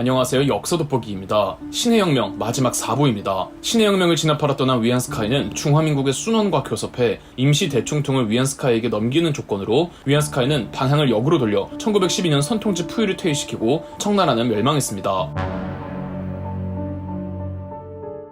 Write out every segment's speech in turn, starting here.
안녕하세요. 역사 돋보기입니다. 신의 혁명 마지막 4부입니다. 신의 혁명을 진압하러 떠난 위안스카이는 중화민국의 순원과 교섭해 임시 대충통을 위안스카이에게 넘기는 조건으로 위안스카이는 방향을 역으로 돌려 1912년 선통지 푸이를 퇴위시키고 청나라는 멸망했습니다.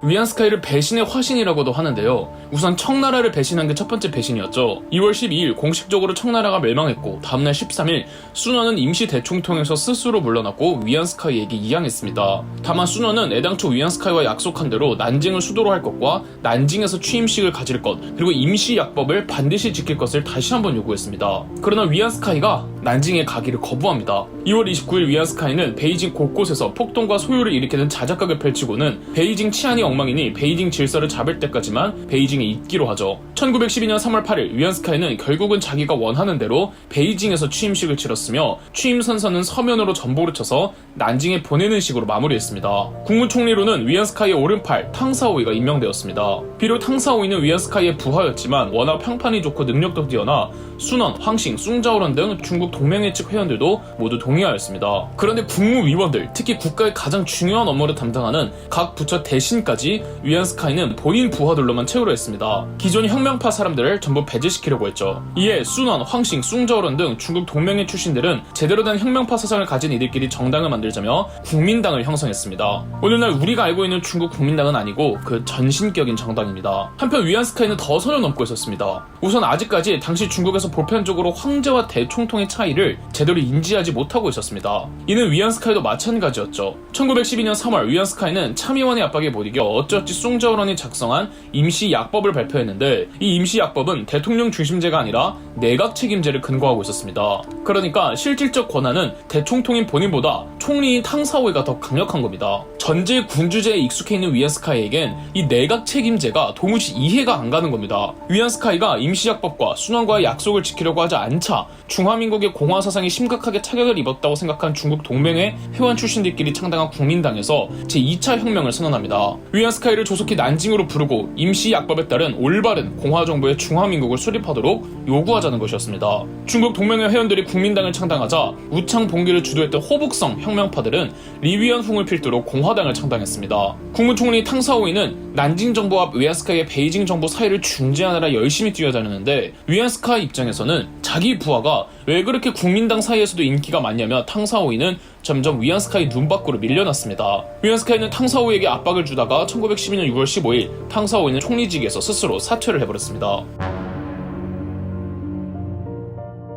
위안스카이를 배신의 화신이라고도 하는데요. 우선 청나라를 배신한 게 첫 번째 배신이었죠. 2월 12일 공식적으로 청나라가 멸망했고 다음날 13일 순원은 임시 대총통에서 스스로 물러났고 위안스카이에게 이양했습니다. 다만 순원은 애당초 위안스카이와 약속한 대로 난징을 수도로 할 것과 난징에서 취임식을 가질 것 그리고 임시 약법을 반드시 지킬 것을 다시 한번 요구했습니다. 그러나 위안스카이가 난징에 가기를 거부합니다. 2월 29일 위안스카이는 베이징 곳곳에서 폭동과 소요를 일으키는 자작극을 펼치고는 베이징 치안이 엉망이니 베이징 질서를 잡을 때까지만 베이징에 있기로 하죠. 1912년 3월 8일 위안스카이는 결국은 자기가 원하는 대로 베이징에서 취임식을 치렀으며 취임 선서는 서면으로 전보를 쳐서 난징에 보내는 식으로 마무리했습니다. 국무총리로는 위안스카이의 오른팔 탕사오이가 임명되었습니다. 비록 탕사오이는 위안스카이의 부하였지만 워낙 평판이 좋고 능력도 뛰어나 순원, 황싱, 숭자오런 등 중국 동맹회 측 회원들도 모두 동의하였습니다. 그런데 국무위원들, 특히 국가의 가장 중요한 업무를 담당하는 각 부처 대신까지 위안스카이는 본인 부하들로만 채우려 했습니다. 기존 혁명파 사람들을 전부 배제시키려고 했죠. 이에 순원, 황싱, 숭자오런 등 중국 동맹회 출신들은 제대로 된 혁명파 사상을 가진 이들끼리 정당을 만들자며 국민당을 형성했습니다. 오늘날 우리가 알고 있는 중국 국민당은 아니고 그 전신격인 정당입니다. 한편 위안스카이는 더 선을 넘고 있었습니다. 우선 아직까지 당시 중국에서 보편적으로 황제와 대총통의 차이를 제대로 인지하지 못하고 있었습니다. 이는 위안스카이도 마찬가지였죠. 1912년 3월 위안스카이는 참의원의 압박에 못 이겨 어찌어찌 숭저언이 작성한 임시 약법을 발표했는데 이 임시 약법은 대통령 중심제가 아니라 내각 책임제를 근거하고 있었습니다. 그러니까 실질적 권한은 대총통인 본인보다 총리인 탕사오이가 더 강력한 겁니다. 전제 군주제에 익숙해 있는 위안스카이에겐 이 내각 책임제가 도무지 이해가 안 가는 겁니다. 위안스카이가 임시약법과 순원과의 약속을 지키려고 하지 않자 중화민국의 공화 사상이 심각하게 타격을 입었다고 생각한 중국 동맹회 회원 출신들끼리 창당한 국민당에서 제2차 혁명을 선언합니다. 위안스카이를 조속히 난징으로 부르고 임시 약법에 따른 올바른 공화 정부의 중화민국을 수립하도록 요구하자는 것이었습니다. 중국 동맹회 회원들이 국민당을 창당하자 우창 봉기를 주도했던 호북성 혁명파들은 리위안 훙을 필두로 공화당을 창당했습니다. 국무총리 탕사오이는 난징 정부 앞 위안스카이의 베이징 정부 사이를 중재하느라 열심히 뛰어다녔는데 위안스카이 입장에서는 자기 부하가 왜 그렇게 국민당 사이에서도 인기가 많냐며 탕사오이는 점점 위안스카이 눈 밖으로 밀려났습니다. 위안스카이는 탕사오이에게 압박을 주다가 1912년 6월 15일 탕사오이는 총리직에서 스스로 사퇴를 해버렸습니다.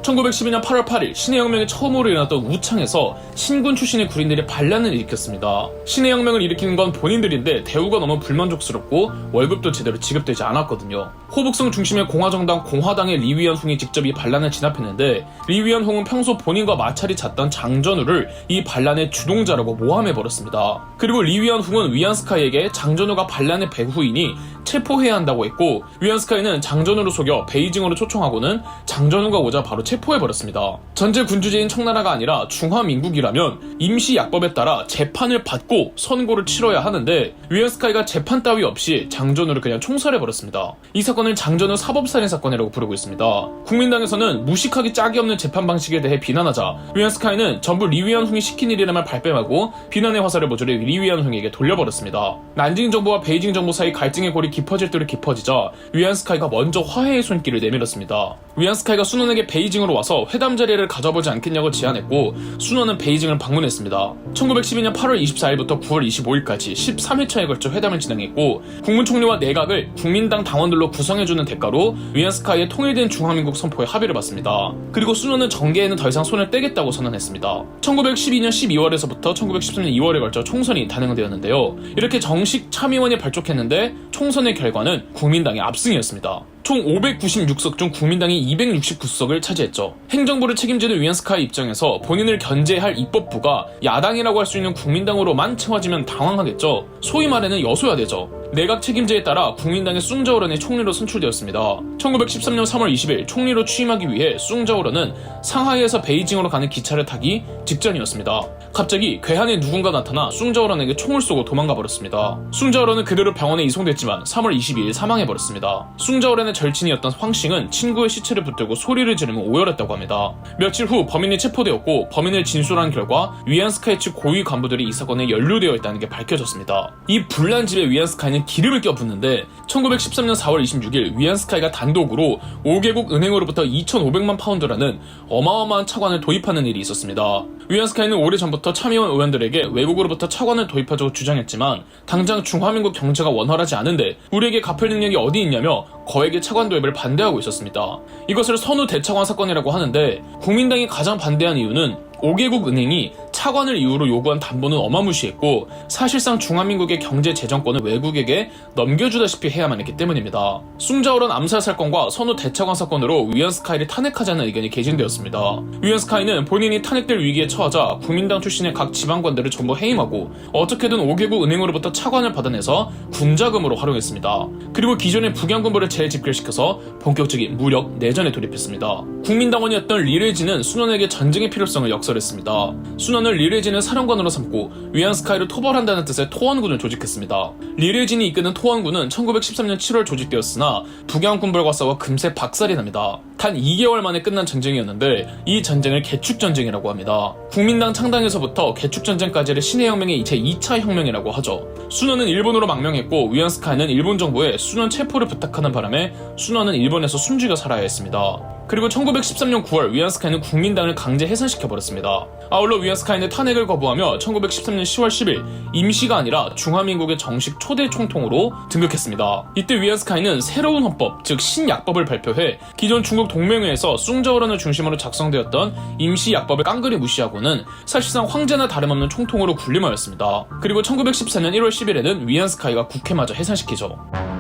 1912년 8월 8일 신의 혁명이 처음으로 일어났던 우창에서 신군 출신의 군인들이 반란을 일으켰습니다. 신의 혁명을 일으키는 건 본인들인데 대우가 너무 불만족스럽고 월급도 제대로 지급되지 않았거든요. 호북성 중심의 공화정당 공화당의 리위안 홍이 직접 이 반란을 진압했는데 리위안 홍은 평소 본인과 마찰이 잦던 장전우를 이 반란의 주동자라고 모함해버렸습니다. 그리고 리위안 홍은 위안스카이에게 장전우가 반란의 배후이니 체포해야 한다고 했고 위안스카이는 장전우를 속여 베이징으로 초청하고는 장전우가 오자 바로 체포해버렸습니다. 전제 군주제인 청나라가 아니라 중화민국이라면 임시약법에 따라 재판을 받고 선고를 치러야 하는데 위안스카이가 재판 따위 없이 장전우를 그냥 총살해버렸습니다. 이 사건을 장전우 사법살인 사건이라고 부르고 있습니다. 국민당에서는 무식하기 짝이 없는 재판 방식에 대해 비난하자 위안스카이는 전부 리위안 훙이 시킨 일이라면 발뺌하고 비난의 화살을 모조리 리위안 훙에게 돌려버렸습니다. 난징 정부와 베이징 정부 사이 갈등의 골이 깊어질 대로 깊어지자 위안스카이가 먼저 화해의 손길을 내밀었습니다. 위안스카이가 순원에게 베이징 으로 와서 회담 자리를 가져보지 않겠냐고 제안했고 순원은 베이징을 방문했습니다. 1912년 8월 24일부터 9월 25일까지 13회차에 걸쳐 회담을 진행했고 국무총리와 내각을 국민당 당원들로 구성해주는 대가로 위안스카이의 통일된 중화민국 선포에 합의를 봤습니다. 그리고 순원은 정계에는 더 이상 손을 떼겠다고 선언했습니다. 1912년 12월에서부터 1913년 2월에 걸쳐 총선이 단행되었는데요. 이렇게 정식 참의원이 발족했는데 총선의 결과는 국민당의 압승이었습니다. 총 596석 중 국민당이 269석을 차지했죠. 행정부를 책임지는 위안스카이 입장에서 본인을 견제할 입법부가 야당이라고 할 수 있는 국민당으로만 채워지면 당황하겠죠. 소위 말하는 여소야대죠. 내각 책임제에 따라 국민당의 숭자오런이 총리로 선출되었습니다. 1913년 3월 20일 총리로 취임하기 위해 숭자오런은 상하이에서 베이징으로 가는 기차를 타기 직전이었습니다. 갑자기 괴한에 누군가 나타나 숭자오런에게 총을 쏘고 도망가 버렸습니다. 숭자오런은 그대로 병원에 이송됐지만 3월 22일 사망해 버렸습니다. 숭자오런의 절친이었던 황싱은 친구의 시체를 붙들고 소리를 지르며 오열했다고 합니다. 며칠 후 범인이 체포되었고 범인을 진술한 결과 위안스카이 측 고위 간부들이 이 사건에 연루되어 있다는 게 밝혀졌습니다. 이 불난 집에 위안스카이는 기름을 껴붓는데 1913년 4월 26일 위안스카이가 단독으로 5개국 은행으로부터 2,500만 파운드라는 어마어마한 차관을 도입하는 일이 있었습니다. 위안스카이는 오래전부터 참의원 의원들에게 외국으로부터 차관을 도입하자고 주장했지만 당장 중화민국 경제가 원활하지 않은데 우리에게 갚을 능력이 어디 있냐며 거액의 차관 도입을 반대하고 있었습니다. 이것을 선우 대차관 사건이라고 하는데 국민당이 가장 반대한 이유는 5개국 은행이 차관을 이유로 요구한 담보는 어마무시했고 사실상 중화민국의 경제 재정권을 외국에게 넘겨주다시피 해야만 했기 때문입니다. 숭자오런 암살 사건과 선우 대차관 사건으로 위안스카이를 탄핵하자는 의견이 개진되었습니다. 위안스카이는 본인이 탄핵될 위기에 처하자 국민당 출신의 각 지방관들을 전부 해임하고 어떻게든 5개국 은행으로부터 차관을 받아내서 군자금으로 활용했습니다. 그리고 기존의 북양군부를 재집결시켜서 본격적인 무력 내전에 돌입했습니다. 국민당원이었던 리레지는 순원에게 전쟁의 필요성을 역설했습니다. 순원을 리레진을 사령관으로 삼고 위안스카이를 토벌한다는 뜻의 토원군을 조직했습니다. 리레진이 이끄는 토원군은 1913년 7월 조직되었으나 북양 군벌과 싸워 금세 박살이 납니다. 단 2개월 만에 끝난 전쟁이었는데 이 전쟁을 개축전쟁이라고 합니다. 국민당 창당에서부터 개축전쟁까지를 신의 혁명의 제2차 혁명이라고 하죠. 순원은 일본으로 망명했고 위안스카이는 일본 정부에 순원 체포를 부탁하는 바람에 순원은 일본에서 숨죽여 살아야 했습니다. 그리고 1913년 9월 위안스카이는 국민당을 강제 해산시켜버렸습니다. 아울러 위안스카이는 탄핵을 거부하며 1913년 10월 10일 임시가 아니라 중화민국의 정식 초대 총통으로 등극했습니다. 이때 위안스카이는 새로운 헌법, 즉 신약법을 발표해 기존 중국 동맹회에서 숭저어런을 중심으로 작성되었던 임시약법을 깡그리 무시하고는 사실상 황제나 다름없는 총통으로 군림하였습니다. 그리고 1914년 1월 10일에는 위안스카이가 국회마저 해산시키죠.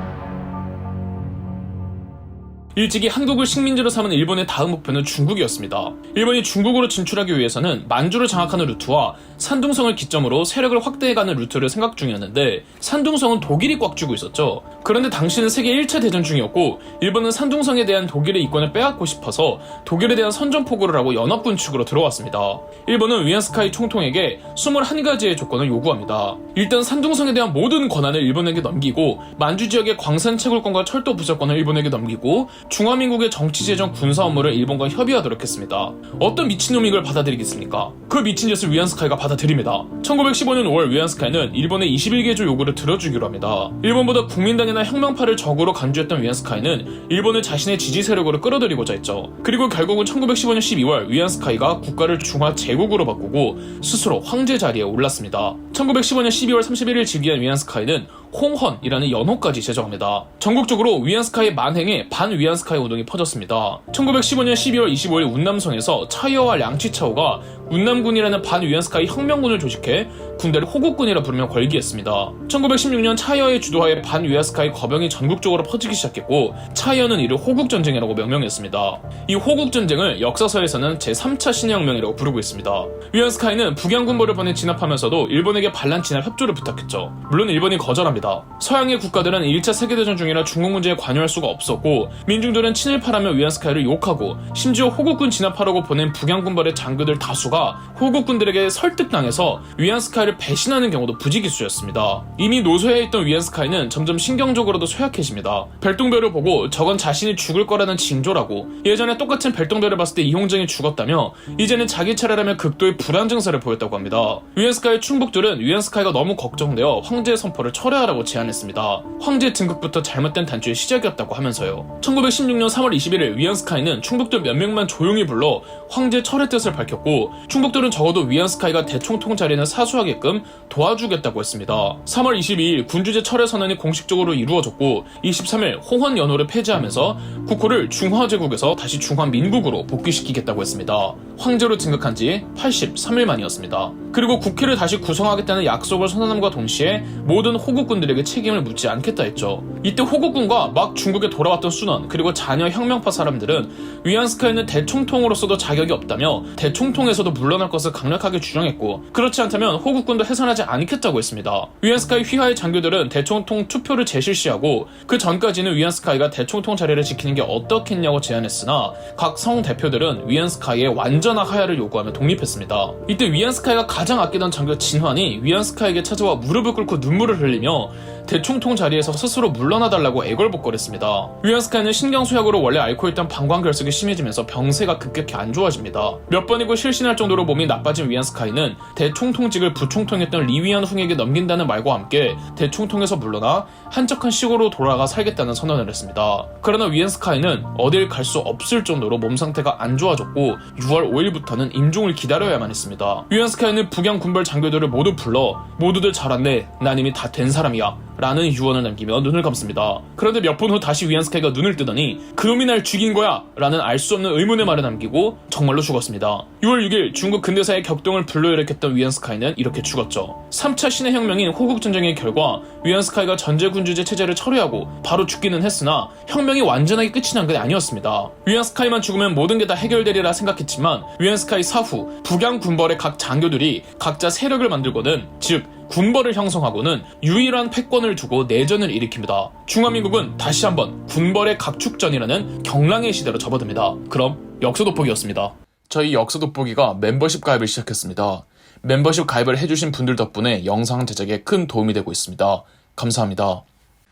일찍이 한국을 식민지로 삼은 일본의 다음 목표는 중국이었습니다. 일본이 중국으로 진출하기 위해서는 만주를 장악하는 루트와 산둥성을 기점으로 세력을 확대해가는 루트를 생각 중이었는데 산둥성은 독일이 꽉 쥐고 있었죠. 그런데 당시는 세계 1차 대전 중이었고 일본은 산둥성에 대한 독일의 이권을 빼앗고 싶어서 독일에 대한 선전포고를 하고 연합군 측으로 들어왔습니다. 일본은 위안스카이 총통에게 21가지의 조건을 요구합니다. 일단 산둥성에 대한 모든 권한을 일본에게 넘기고 만주 지역의 광산 채굴권과 철도 부적권을 일본에게 넘기고 중화민국의 정치재정 군사 업무를 일본과 협의하도록 했습니다. 어떤 미친놈이 이걸 받아들이겠습니까? 그 미친 짓을 위안스카이가 받아들입니다. 1915년 5월 위안스카이는 일본의 21개조 요구를 들어주기로 합니다. 일본보다 국민당이나 혁명파를 적으로 간주했던 위안스카이는 일본을 자신의 지지 세력으로 끌어들이고자 했죠. 그리고 결국은 1915년 12월 위안스카이가 국가를 중화 제국으로 바꾸고 스스로 황제 자리에 올랐습니다. 1915년 12월 31일 즉위한 위안스카이는 홍헌이라는 연호까지 제정합니다. 전국적으로 위안스카이 만행에 반위안스카이 운동이 퍼졌습니다. 1915년 12월 25일 운남성에서 차이어와 량치차오가 운남군이라는 반위안스카이 혁명군을 조직해 군대를 호국군이라 부르며 걸기했습니다. 1916년 차이어의 주도하에 반위안스카이 거병이 전국적으로 퍼지기 시작했고 차이어는 이를 호국전쟁이라고 명명했습니다. 이 호국전쟁을 역사서에서는 제3차 신혁명이라고 부르고 있습니다. 위안스카이는 북양군벌을 보내 진압하면서도 일본에게 반란 진압 협조를 부탁했죠. 물론 일본이 거절합니다. 서양의 국가들은 1차 세계대전 중이라 중국 문제에 관여할 수가 없었고 민중들은 친일파라며 위안스카이를 욕하고 심지어 호국군 진압하려고 보낸 북양군벌의 장교들 다수가 호국군들에게 설득당해서 위안스카이를 배신하는 경우도 부지기수였습니다. 이미 노쇠해 있던 위안스카이는 점점 신경적으로도 쇠약해집니다. 별똥별을 보고 저건 자신이 죽을 거라는 징조라고 예전에 똑같은 별똥별을 봤을 때 이홍정이 죽었다며 이제는 자기 차례라며 극도의 불안 증세를 보였다고 합니다. 위안스카이 충북들은 위안스카이가 너무 걱정되어 황제의 선포를 철회하라 고 제안했습니다. 황제 등극부터 잘못된 단추의 시작이었다고 하면서요. 1916년 3월 21일 위안스카이는 충북들 몇 명만 조용히 불러 황제 철회 뜻을 밝혔고 충북들은 적어도 위안스카이가 대총통 자리는 사수하게끔 도와주겠다고 했습니다. 3월 22일 군주제 철회 선언이 공식적으로 이루어졌고 23일 홍헌 연호를 폐지하면서 국호를 중화제국에서 다시 중화민국으로 복귀시키겠다고 했습니다. 황제로 등극한 지 83일 만이었습니다. 그리고 국회를 다시 구성하겠다는 약속을 선언함과 동시에 모든 호국군들에게 책임을 묻지 않겠다 했죠. 이때 호국군과 막 중국에 돌아왔던 순원 그리고 자녀 혁명파 사람들은 위안스카이는 대총통으로서도 자격이 없다며 대총통에서도 물러날 것을 강력하게 주장했고 그렇지 않다면 호국군도 해산하지 않겠다고 했습니다. 위안스카이 휘하의 장교들은 대총통 투표를 재실시하고 그 전까지는 위안스카이가 대총통 자리를 지키는 게 어떻겠냐고 제안했으나 각 성 대표들은 위안스카이의 완전한 하야를 요구하며 독립했습니다. 이때 위안스카이가 가장 아끼던 장교 진환이 위안스카이에게 찾아와 무릎을 꿇고 눈물을 흘리며 대총통 자리에서 스스로 물러나달라고 애걸복걸했습니다. 위안스카이는 신경소약으로 원래 앓고 있던 방광결석이 심해지면서 병세가 급격히 안 좋아집니다. 몇 번이고 실신할 정도로 몸이 나빠진 위안스카이는 대총통직을 부총통했던 리위안 훈에게 넘긴다는 말과 함께 대총통에서 물러나 한적한 시골로 돌아가 살겠다는 선언을 했습니다. 그러나 위안스카이는 어딜 갈 수 없을 정도로 몸 상태가 안 좋아졌고 6월 5일부터는 임종을 기다려야만 했습니다. 위안스카이는 북양 군벌 장교들을 모두 불러 모두들 잘왔네 난 이미 다 된 사람이야 라는 유언을 남기며 눈을 감습니다. 그런데 몇 분 후 다시 위안스카이가 눈을 뜨더니 그놈이 날 죽인 거야! 라는 알 수 없는 의문의 말을 남기고 정말로 죽었습니다. 6월 6일 중국 근대사의 격동을 불러일으켰던 위안스카이는 이렇게 죽었죠. 3차 신의 혁명인 호국전쟁의 결과 위안스카이가 전제군주제 체제를 철회하고 바로 죽기는 했으나 혁명이 완전하게 끝이 난게 아니었습니다. 위안스카이만 죽으면 모든 게 다 해결되리라 생각했지만 위안스카이 사후 북양 군벌의 각 장교들이 각자 세력을 만들고는 즉 군벌을 형성하고는 유일한 패권을 두고 내전을 일으킵니다. 중화민국은 다시 한번 군벌의 각축전이라는 경랑의 시대로 접어듭니다. 그럼 역사 돋보기였습니다. 저희 역사 돋보기가 멤버십 가입을 시작했습니다. 멤버십 가입을 해주신 분들 덕분에 영상 제작에 큰 도움이 되고 있습니다. 감사합니다.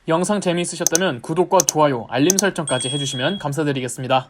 영상 재미있으셨다면 구독과 좋아요, 알림 설정까지 해주시면 감사드리겠습니다.